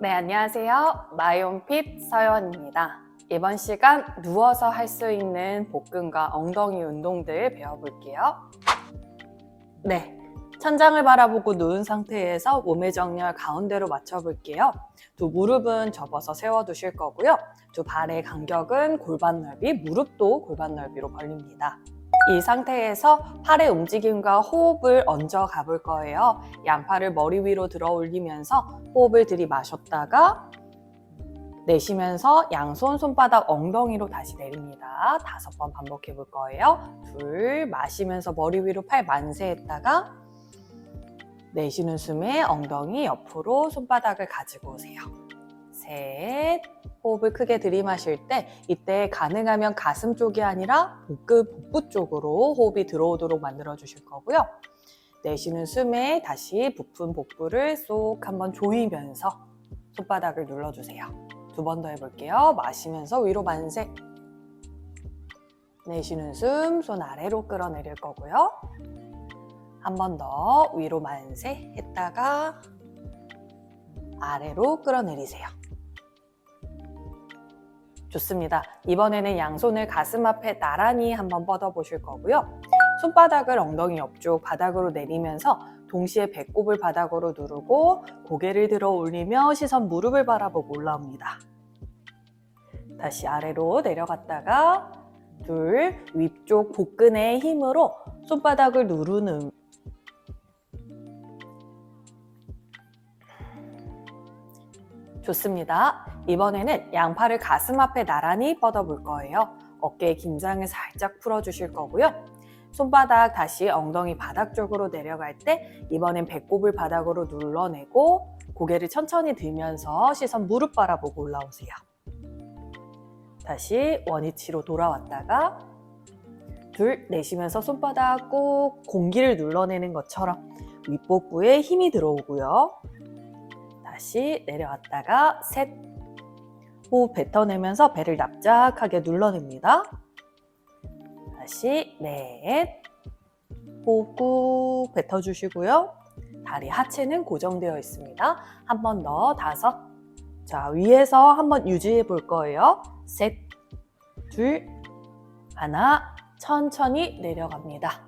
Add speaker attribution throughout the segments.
Speaker 1: 네, 안녕하세요. 마이온핏 서연입니다. 이번 시간 누워서 할 수 있는 복근과 엉덩이 운동들 배워볼게요. 네, 천장을 바라보고 누운 상태에서 몸의 정렬 가운데로 맞춰볼게요. 두 무릎은 접어서 세워두실 거고요. 두 발의 간격은 골반 넓이, 무릎도 골반 넓이로 벌립니다. 이 상태에서 팔의 움직임과 호흡을 얹어 가볼 거예요. 양팔을 머리 위로 들어 올리면서 호흡을 들이마셨다가 내쉬면서 양손 손바닥 엉덩이로 다시 내립니다. 다섯 번 반복해 볼 거예요. 둘, 마시면서 머리 위로 팔 만세했다가 내쉬는 숨에 엉덩이 옆으로 손바닥을 가지고 오세요. 셋, 호흡을 크게 들이마실 때 이때 가능하면 가슴 쪽이 아니라 복부, 복부 쪽으로 호흡이 들어오도록 만들어 주실 거고요. 내쉬는 숨에 다시 부푼 복부를 쏙 한번 조이면서 손바닥을 눌러주세요. 두 번 더 해볼게요. 마시면서 위로 만세. 내쉬는 숨, 손 아래로 끌어내릴 거고요. 한 번 더 위로 만세 했다가 아래로 끌어내리세요. 좋습니다. 이번에는 양손을 가슴 앞에 나란히 한번 뻗어 보실 거고요. 손바닥을 엉덩이 옆쪽 바닥으로 내리면서 동시에 배꼽을 바닥으로 누르고 고개를 들어 올리며 시선 무릎을 바라보고 올라옵니다. 다시 아래로 내려갔다가 둘, 위쪽 복근의 힘으로 손바닥을 누르는 좋습니다. 이번에는 양팔을 가슴 앞에 나란히 뻗어볼 거예요. 어깨 긴장을 살짝 풀어주실 거고요. 손바닥 다시 엉덩이 바닥 쪽으로 내려갈 때 이번엔 배꼽을 바닥으로 눌러내고 고개를 천천히 들면서 시선 무릎 바라보고 올라오세요. 다시 원위치로 돌아왔다가 둘 내쉬면서 손바닥 꼭 공기를 눌러내는 것처럼 윗복부에 힘이 들어오고요. 다시 내려왔다가 셋 호흡 뱉어내면서 배를 납작하게 눌러냅니다. 다시 넷 호흡 꾹 뱉어주시고요. 다리 하체는 고정되어 있습니다. 한 번 더 다섯 자 위에서 한번 유지해 볼 거예요. 셋, 둘, 하나 천천히 내려갑니다.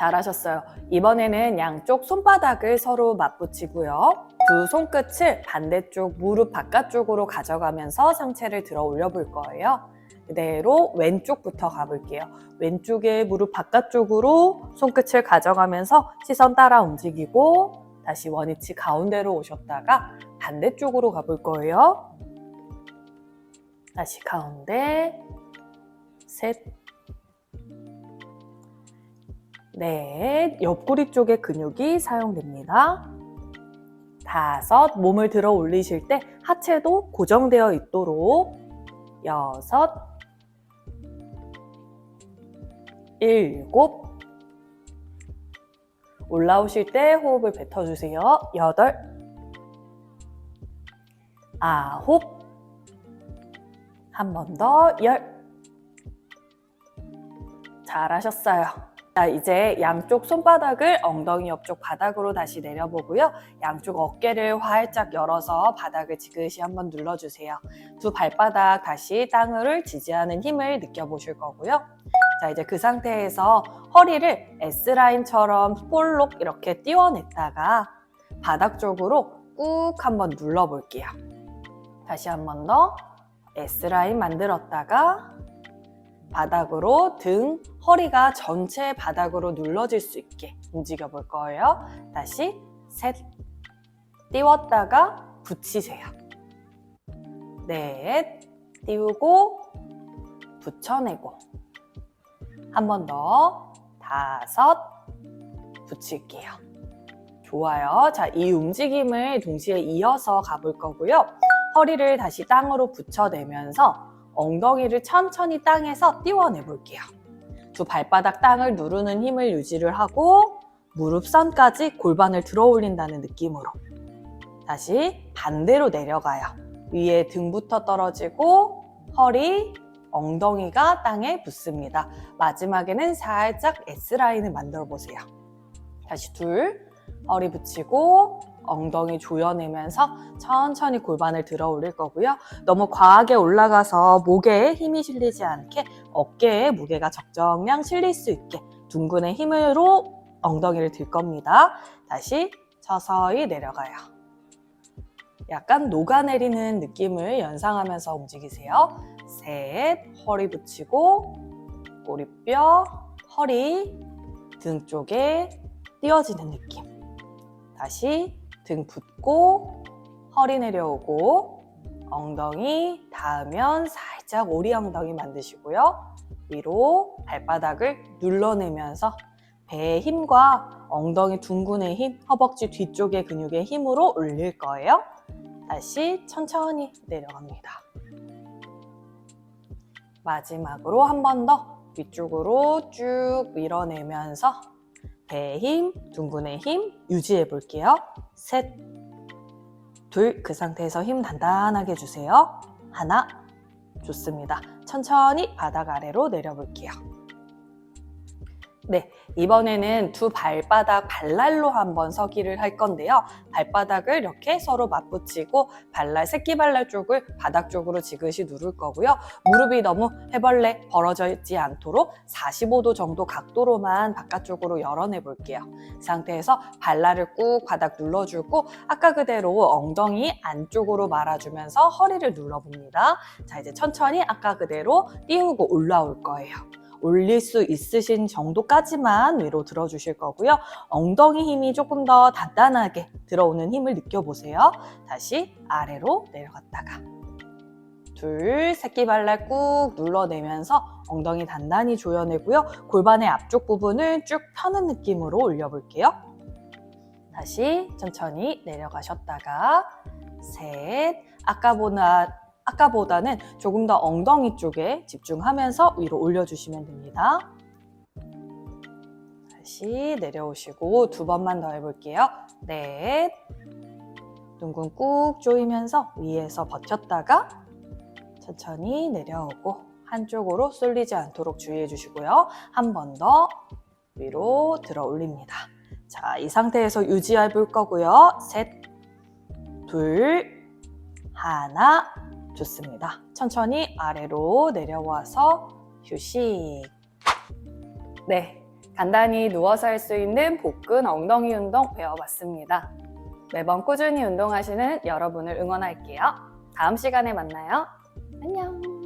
Speaker 1: 잘하셨어요. 이번에는 양쪽 손바닥을 서로 맞붙이고요. 두 손끝을 반대쪽 무릎 바깥쪽으로 가져가면서 상체를 들어 올려 볼 거예요. 그대로 왼쪽부터 가볼게요. 왼쪽에 무릎 바깥쪽으로 손끝을 가져가면서 시선 따라 움직이고 다시 원위치 가운데로 오셨다가 반대쪽으로 가볼 거예요. 다시 가운데 셋, 넷, 옆구리 쪽에 근육이 사용됩니다. 다섯, 몸을 들어 올리실 때 하체도 고정되어 있도록 여섯, 일곱, 올라오실 때 호흡을 뱉어주세요. 여덟, 아홉, 한 번 더, 열. 잘하셨어요. 자, 이제 양쪽 손바닥을 엉덩이 옆쪽 바닥으로 다시 내려보고요. 양쪽 어깨를 활짝 열어서 바닥을 지그시 한번 눌러주세요. 두 발바닥 다시 땅을 지지하는 힘을 느껴보실 거고요. 자, 이제 그 상태에서 허리를 S라인처럼 볼록 이렇게 띄워냈다가 바닥 쪽으로 꾹 한번 눌러볼게요. 다시 한 번 더 S라인 만들었다가 바닥으로 등, 허리가 전체 바닥으로 눌러질 수 있게 움직여 볼 거예요. 다시 셋, 띄웠다가 붙이세요. 넷, 띄우고 붙여내고 한 번 더 다섯, 붙일게요. 좋아요. 자, 이 움직임을 동시에 이어서 가볼 거고요. 허리를 다시 땅으로 붙여내면서 엉덩이를 천천히 땅에서 띄워내 볼게요. 두 발바닥 땅을 누르는 힘을 유지를 하고 무릎선까지 골반을 들어 올린다는 느낌으로 다시 반대로 내려가요. 위에 등부터 떨어지고 허리, 엉덩이가 땅에 붙습니다. 마지막에는 살짝 S라인을 만들어 보세요. 다시 둘, 허리 붙이고 엉덩이 조여내면서 천천히 골반을 들어 올릴 거고요. 너무 과하게 올라가서 목에 힘이 실리지 않게 어깨에 무게가 적정량 실릴 수 있게 둥근의 힘으로 엉덩이를 들 겁니다. 다시 서서히 내려가요. 약간 녹아내리는 느낌을 연상하면서 움직이세요. 셋, 허리 붙이고 꼬리뼈, 허리, 등 쪽에 띄어지는 느낌. 다시 등 붓고 허리 내려오고 엉덩이 닿으면 살짝 오리 엉덩이 만드시고요. 위로 발바닥을 눌러내면서 배의 힘과 엉덩이 둥근의 힘, 허벅지 뒤쪽의 근육의 힘으로 올릴 거예요. 다시 천천히 내려갑니다. 마지막으로 한 번 더 위쪽으로 쭉 밀어내면서 배의 힘, 둥근의 힘 유지해 볼게요. 셋, 둘, 그 상태에서 힘 단단하게 주세요. 하나, 좋습니다. 천천히 바닥 아래로 내려볼게요. 네, 이번에는 두 발바닥 발날로 한번 서기를 할 건데요. 발바닥을 이렇게 서로 맞붙이고 발날, 새끼발날 쪽을 바닥 쪽으로 지그시 누를 거고요. 무릎이 너무 해벌레 벌어져 있지 않도록 45도 정도 각도로만 바깥쪽으로 열어내 볼게요. 이 상태에서 발날을 꾹 바닥 눌러주고 아까 그대로 엉덩이 안쪽으로 말아주면서 허리를 눌러봅니다. 자, 이제 천천히 아까 그대로 띄우고 올라올 거예요. 올릴 수 있으신 정도까지만 위로 들어주실 거고요. 엉덩이 힘이 조금 더 단단하게 들어오는 힘을 느껴보세요. 다시 아래로 내려갔다가 둘, 새끼발날 꾹 눌러내면서 엉덩이 단단히 조여내고요. 골반의 앞쪽 부분을 쭉 펴는 느낌으로 올려볼게요. 다시 천천히 내려가셨다가 셋, 아까보다 아까보다는 조금 더 엉덩이 쪽에 집중하면서 위로 올려주시면 됩니다. 다시 내려오시고 두 번만 더 해볼게요. 넷, 둥근 꾹 조이면서 위에서 버텼다가 천천히 내려오고 한쪽으로 쏠리지 않도록 주의해 주시고요. 한 번 더 위로 들어 올립니다. 자, 이 상태에서 유지해 볼 거고요. 셋, 둘, 하나, 좋습니다. 천천히 아래로 내려와서 휴식. 네, 간단히 누워서 할 수 있는 복근 엉덩이 운동 배워봤습니다. 매번 꾸준히 운동하시는 여러분을 응원할게요. 다음 시간에 만나요. 안녕.